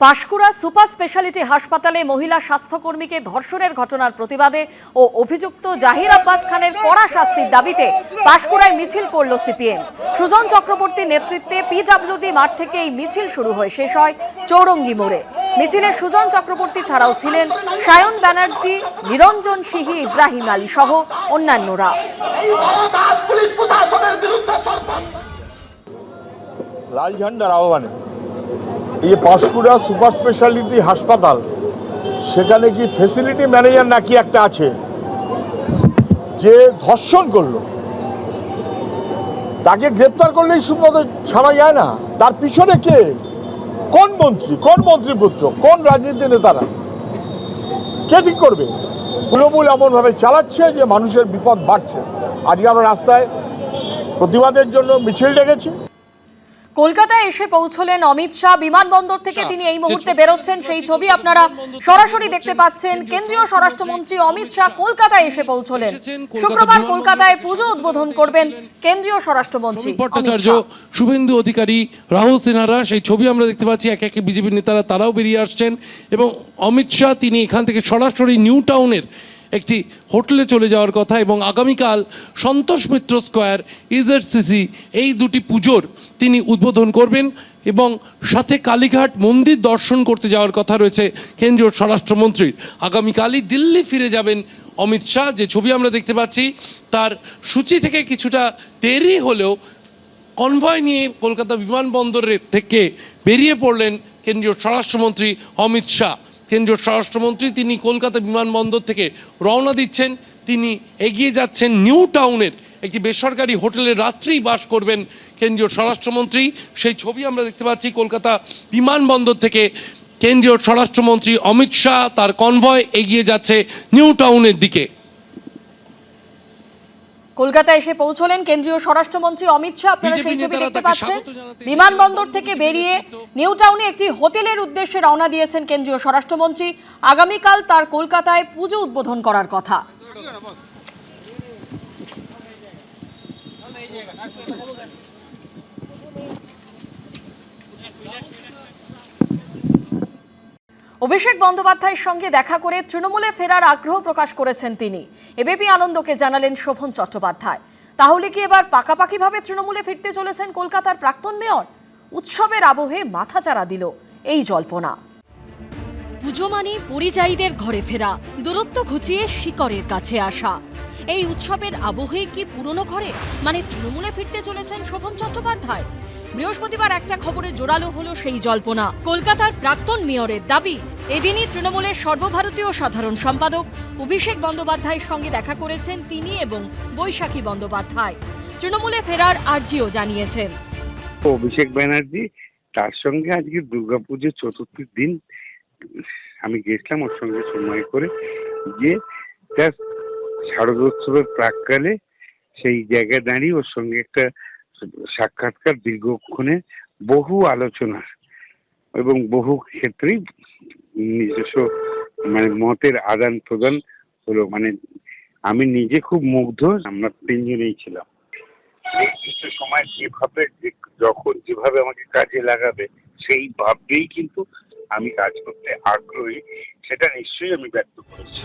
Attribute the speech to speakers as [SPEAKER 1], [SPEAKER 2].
[SPEAKER 1] Panskura super speciality হাসপাতালে মহিলা স্বাস্থ্যকর্মীকে ধর্ষণের ঘটনার প্রতিবাদে ও অভিযুক্ত জাহির আব্বাস খানের কড়া শাস্তির দাবিতে পাঁশকুড়ায় মিছিল করল সিপিএম। সুজন চক্রবর্তীর নেতৃত্বে পিডাব্লিউডি মাঠ থেকে এই মিছিল শুরু হয়ে শেষ হয় চৌরঙ্গি মোড়ে। মিছিলে সুজন চক্রবর্তী ছাড়াও ছিলেন সায়ন ব্যানার্জি নিরঞ্জন সিহি ইব্রাহিম আলী সহ অন্যান্যরা।
[SPEAKER 2] লাল ঝান্ডার আহ্বানে এই পাঁশকুড়া সুপার স্পেশালিটি হাসপাতাল, সেখানে কি ফেসিলিটি ম্যানেজার নাকি একটা আছে, যে ধর্ষণ করল? তাকে গ্রেপ্তার করলেই সুমত ছাড়া যায় না। তার পিছনে কে? কোন মন্ত্রী? কোন মন্ত্রীপুত্র? কোন রাজনীতি নেতারা? কে ঠিক করবে? তৃণমূল এমনভাবে চালাচ্ছে যে মানুষের বিপদ বাড়ছে। আজকে আমরা রাস্তায় প্রতিবাদের জন্য মিছিল ডেকেছি।
[SPEAKER 1] কলকাতায় এসে পৌঁছলেন অমিত শাহ। বিমানবন্দর থেকে তিনি এই মুহূর্তে বেরোচ্ছেন সেই ছবি আপনারা সরাসরি দেখতে পাচ্ছেন। কেন্দ্রীয় স্বরাষ্ট্রমন্ত্রী অমিত শাহ কলকাতায় এসে পৌঁছলেন। শুক্রবার কলকাতায় পুজো উদ্বোধন করবেন কেন্দ্রীয় স্বরাষ্ট্রমন্ত্রী
[SPEAKER 3] ভট্টাচার্য শুভেন্দু অধিকারী রাহুল সিনহারা সেই ছবি আমরা দেখতে পাচ্ছি। এক একে বিজেপির নেতারা তারাও বেরিয়ে আসছেন। এবং অমিত শাহ তিনি এখান থেকে সরাসরি নিউ টাউনের একটি হোটেলে চলে যাওয়ার কথা এবং আগামীকাল সন্তোষ মিত্র স্কোয়ার ইজেডসিসি এই দুটি পুজোর তিনি উদ্বোধন করবেন এবং সাথে কালীঘাট মন্দির দর্শন করতে যাওয়ার কথা রয়েছে কেন্দ্রীয় স্বরাষ্ট্রমন্ত্রীর। আগামীকালই দিল্লি ফিরে যাবেন অমিত শাহ। যে ছবি আমরা দেখতে পাচ্ছি, তার সূচি থেকে কিছুটা দেরি হলেও কনভয় নিয়ে কলকাতা বিমানবন্দরের থেকে বেরিয়ে পড়লেন কেন্দ্রীয় স্বরাষ্ট্রমন্ত্রী অমিত শাহ। কেন্দ্রীয় স্বরাষ্ট্রমন্ত্রী তিনি কলকাতা বিমানবন্দর থেকে রওনা দিচ্ছেন। তিনি এগিয়ে যাচ্ছেন নিউ টাউনের একটি বেসরকারি হোটেলে রাত্রেই বাস করবেন কেন্দ্রীয় স্বরাষ্ট্রমন্ত্রী। সেই ছবি আমরা দেখতে পাচ্ছি কলকাতা বিমানবন্দর থেকে। কেন্দ্রীয় স্বরাষ্ট্রমন্ত্রী অমিত শাহ তার কনভয় এগিয়ে যাচ্ছে নিউ টাউনের দিকে।
[SPEAKER 1] কলকাতায় এসে পৌঁছলেন কেন্দ্রীয় স্বরাষ্ট্রমন্ত্রী অমিত শাহ আপনারা সেই ছবি দেখতে পাচ্ছেন বিমানবন্দর থেকে বেরিয়ে নিউ টাউনে একটি হোটেলের উদ্দেশ্যে রওনা দিয়েছেন কেন্দ্রীয় স্বরাষ্ট্রমন্ত্রী আগামীকাল তার কলকাতায় পুজো উদ্বোধন করার কথা অভিষেক বন্দ্যোপাধ্যায়ের সঙ্গে দেখা করে তৃণমূলে ফেরার আগ্রহ প্রকাশ করেছেন তিনি। এবিপি আনন্দকে জানালেন শোভন চট্টোপাধ্যায়। তাহলে কি এবার পাকাপাকিভাবে তৃণমূলে ফিরতে চলেছেন কলকাতার প্রাক্তন মেয়র? উৎসবের আবহে মাথাচাড়া দিল এই জল্পনা। পুজো মানে পরিযায়ীদের ঘরে ফেরা, দূরত্ব ঘুচিয়ে শিকড়ের কাছে আসা। এই উৎসবের আবহে কি পুরনো ঘরে মানে তৃণমূলে ফিরতে চলেছেন শোভন চট্টোপাধ্যায়? বৃহস্পতিবার একটা খবরে জোরালো হলো সেই জল্পনা। কলকাতার প্রাক্তন মেয়রের দাবি, এদিনই তৃণমূলের সর্বভারতীয় সাধারণ সম্পাদক অভিষেক বন্দ্যোপাধ্যায়ের সঙ্গে দেখা করেছেন তিনি এবং বৈশাখী বন্দ্যোপাধ্যায়। তৃণমূলে ফেরার আর্জিও জানিয়েছেন।
[SPEAKER 4] অভিষেক ব্যানার্জি, তার সঙ্গে আজকে দুর্গাপুজোর চতুর্থীর দিন, আমি গেছিলাম ওর সঙ্গে সময় করে যে জাস্ট শারদোৎসবের প্রাককালে সেই জায়গায় দাঁড়িয়ে ওর সঙ্গে একটা সাক্ষাৎকার দীর্ঘক্ষণে বহু আলোচনা এবং বহু ক্ষেত্রেই নিজস্ব মানে মতের আদান প্রদান হলো। মানে আমি নিজে খুব মুগ্ধ, আমরা তিনজনেই ছিলাম। সময় যেভাবে, যখন যেভাবে আমাকে কাজে লাগাবে, সেই ভাবতেই কিন্তু আমি কাজ করতে আগ্রহী, সেটা নিশ্চয়ই আমি ব্যক্ত করেছি।